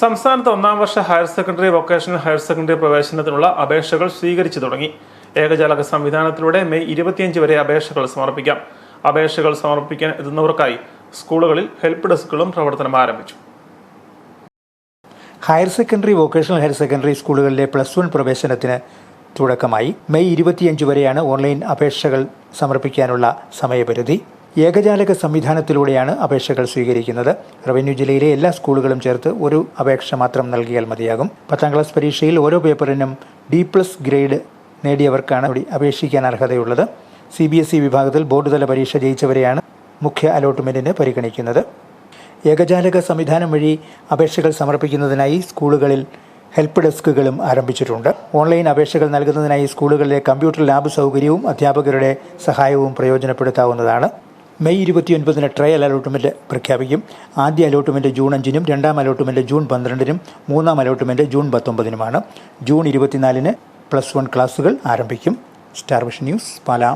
സംസ്ഥാനത്ത് ഒന്നാം വർഷ higher secondary vocational higher secondary പ്രവേശനത്തിനുള്ള അപേക്ഷകൾ സ്വീകരിച്ചു തുടങ്ങി. ഏകജാലക സംവിധാനത്തിലൂടെ മെയ് ഇരുപത്തിയഞ്ച് വരെ അപേക്ഷകൾ സമർപ്പിക്കാം. അപേക്ഷകൾ സമർപ്പിക്കാൻ എത്തുന്നവർക്കായി സ്കൂളുകളിൽ ഹെൽപ്പ് ഡെസ്കുകളും പ്രവർത്തനം ആരംഭിച്ചു. Higher secondary vocational higher secondary സ്കൂളുകളിലെ പ്ലസ് വൺ പ്രവേശനത്തിന് തുടക്കമായി മെയ് ഇരുപത്തിയഞ്ച് വരെയാണ് ഓൺലൈൻ അപേക്ഷകൾ സമർപ്പിക്കാനുള്ള സമയപരിധി. ഏകജാലക സംവിധാനത്തിലൂടെയാണ് അപേക്ഷകൾ സ്വീകരിക്കുന്നത്. റവന്യൂ ജില്ലയിലെ എല്ലാ സ്കൂളുകളും ചേർത്ത് ഒരു അപേക്ഷ മാത്രം നൽകിയാൽ മതിയാകും. പത്താം ക്ലാസ് പരീക്ഷയിൽ ഓരോ പേപ്പറിനും ഡി പ്ലസ് ഗ്രേഡ് നേടിയവർക്കാണ് അപേക്ഷിക്കാൻ അർഹതയുള്ളത്. സി ബി എസ് ഇ വിഭാഗത്തിൽ ബോർഡ് തല പരീക്ഷ ജയിച്ചവരെയാണ് മുഖ്യ അലോട്ട്മെന്റിന് പരിഗണിക്കുന്നത്. ഏകജാലക സംവിധാനം വഴി അപേക്ഷകൾ സമർപ്പിക്കുന്നതിനായി സ്കൂളുകളിൽ ഹെൽപ്പ് ഡെസ്കുകളും ആരംഭിച്ചിട്ടുണ്ട്. ഓൺലൈൻ അപേക്ഷകൾ നൽകുന്നതിനായി സ്കൂളുകളിലെ കമ്പ്യൂട്ടർ ലാബ് സൗകര്യവും അധ്യാപകരുടെ സഹായവും പ്രയോജനപ്പെടുത്താവുന്നതാണ്. മെയ് ഇരുപത്തിയൊൻപതിന് ട്രയൽ അലോട്ട്മെന്റ് പ്രഖ്യാപിക്കും. ആദ്യ അലോട്ട്മെന്റ് ജൂൺ അഞ്ചിനും രണ്ടാം അലോട്ട്മെന്റ് ജൂൺ പന്ത്രണ്ടിനും മൂന്നാം അലോട്ട്മെന്റ് ജൂൺ പത്തൊമ്പതിനുമാണ്. ജൂൺ ഇരുപത്തിനാലിന് പ്ലസ് വൺ ക്ലാസുകൾ ആരംഭിക്കും. Star vision news Pala.